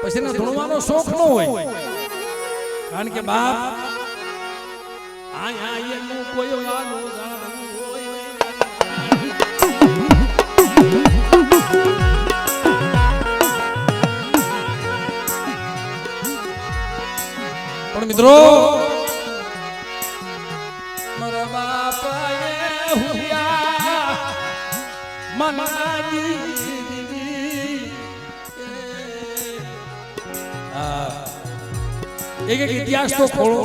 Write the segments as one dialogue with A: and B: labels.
A: પછી એને ધૂણવાનો શોખ ન હોય. કારણ કે બાપ પણ મિત્રો મારા બાપાએ હુયા એક એક ઇતિહાસ તો ખોળો.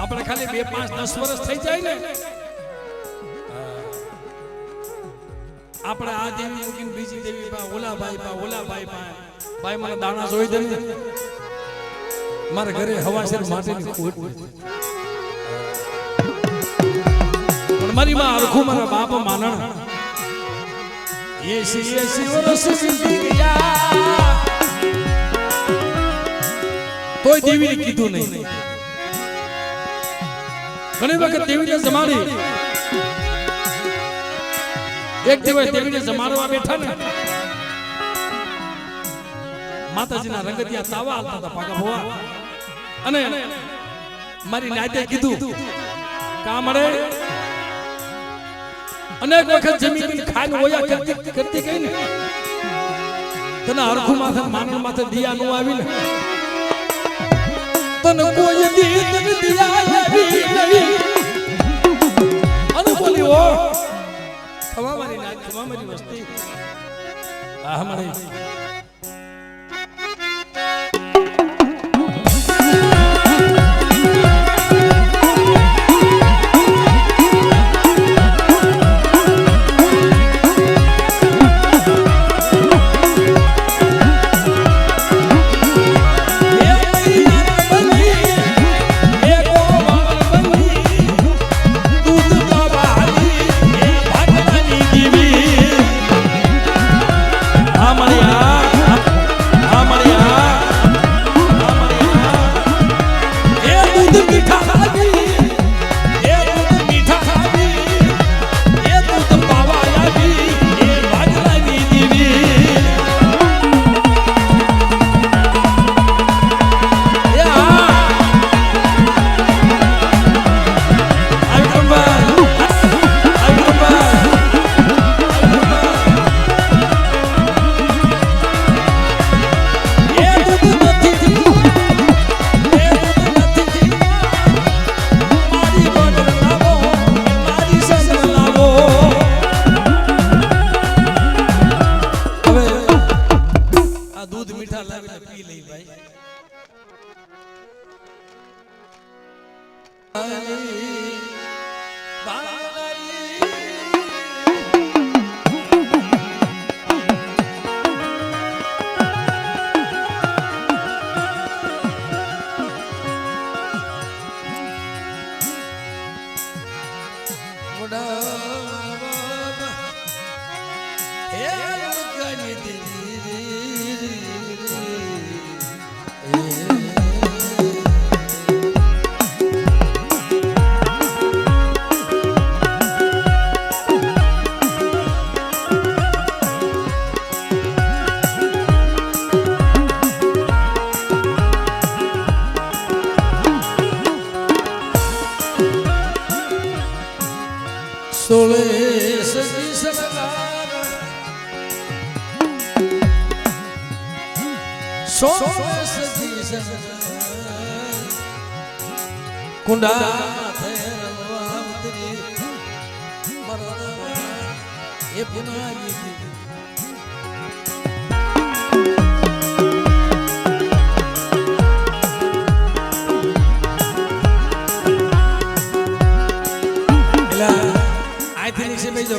A: આપણે ખાલી બે પાંચ દસ વર્ષ થઈ જાય ને. આપણે આ દેવી મૂકીને બીજી દેવી પા ઓલા ભાઈ પા ઓલા ભાઈ પા ભાઈ મને દાણા જોઈ દે ને. મારા ઘરે હવાસેર માટેની ખોટ પણ મારી માં અરખું મારા બાપ માનણ. યે એસી વર્ષ રસ ગયા. તોય દેવીને કીધું નહીં. ઘણી વખત દેવીને જમાડી. એક દિવસ દેવીને જમાડવા બેઠા ને. માતાજીના રંગતિયા તાવા હાલતા હતા પાકા ભવા. અને મારી નાતે કીધું કા મળે અનેક વખત જમીન ખાઈને ઓયા કરતી કરતી કઈ ને. તને હરખું માથે માનણ માથે દિયા નો આવી ને ખવા મારી નાત ખમા મારી વસ્તી આ મારી. સોળે સરકાર કુંડા એ પુનાજી એટલે આથી નીચે બેસજો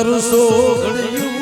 A: તરસો ઘડ્યું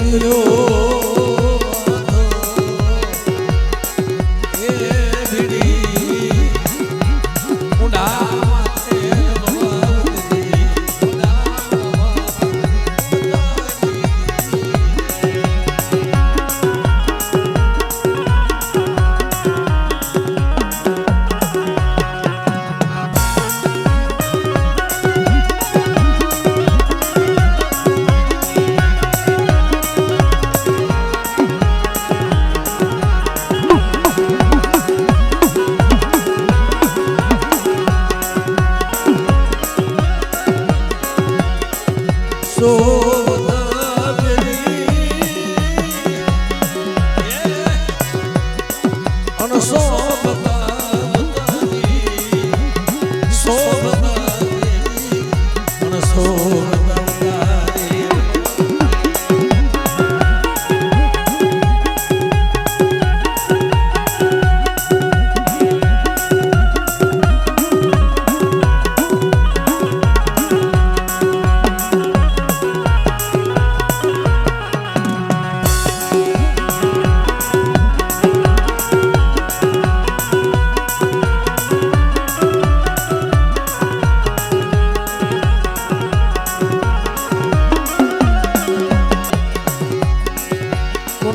A: બગદરિયો અન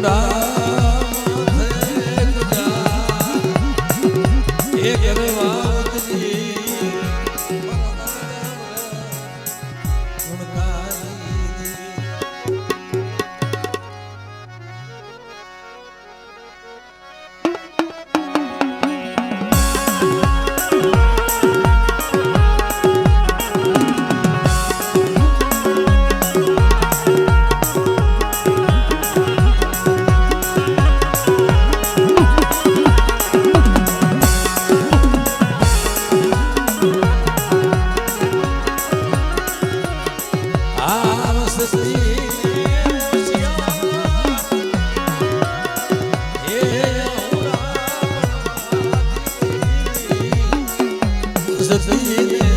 A: કુંડા Sözüm bilir